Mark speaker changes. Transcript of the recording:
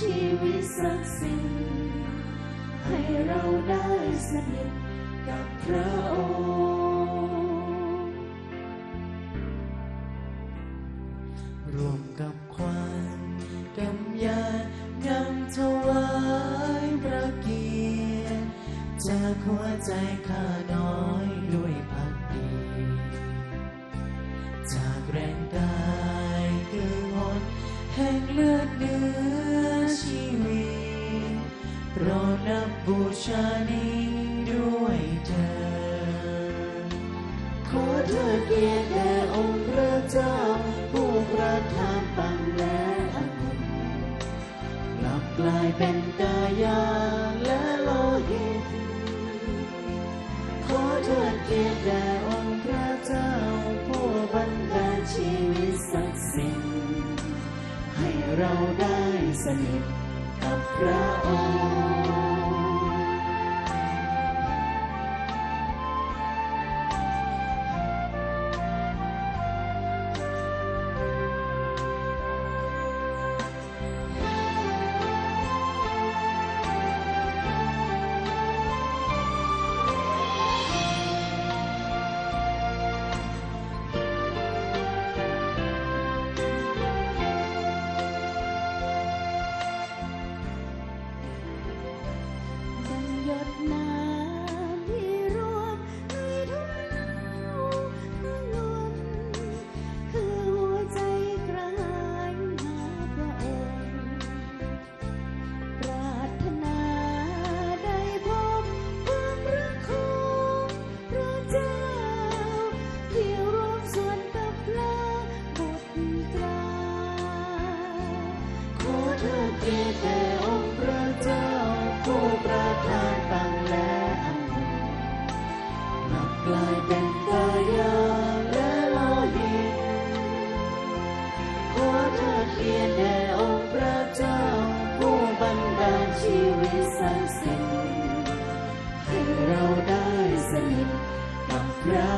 Speaker 1: ชีวิ
Speaker 2: ตศักสิทธิ์ให้เราได้สนิทกับพระองค์รวมกับควันกำยานนำถวายพระเกียรติจากหัวใจข้าน้อย บูชานี้ด้วยเถิดขอเถิดเกียรติแด่องค์พระเจ้า ผู้ประทานปังและองุ่นกลับกลายเป็นกายาและโลหิต ขอเถิดเกียรติแด่องค์พระเจ้า ผู้บันดาลชีวิตศักดิ์สิทธิ์ให้เราได้สนิทกับพระองค์
Speaker 1: เพ
Speaker 2: ลินงและอังกลับกลายเป็นกายาและโลหิตขอเธอเพียรด่องพระเจ้า ผู้บันดาลชีวิตสันสิทงให้เราได้สนิทกับพระ